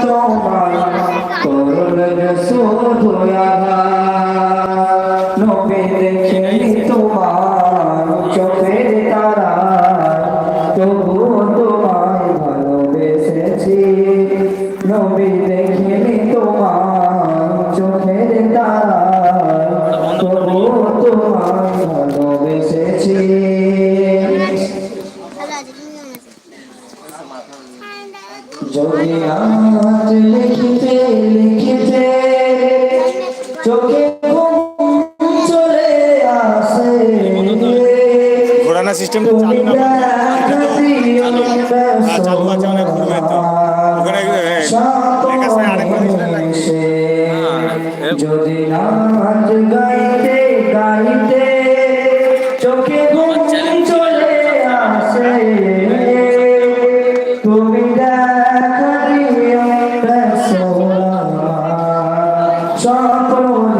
তোমার করবে শুধু নবী দেখেনি তোমার চোখের তারা তবু তোমায় ভালোবেসেছি নবী দেখেনি তোমার চোখের তারা তবু ভালোবেসেছি যদি আজ লিখিতে লিখিতে চোখে চলে আসে। ঘোরানো সিস্টেম চালু আছে মানে ঘুরবে তো ওখানে লেখা আছে না? যদি গাইতে গাইতে করুন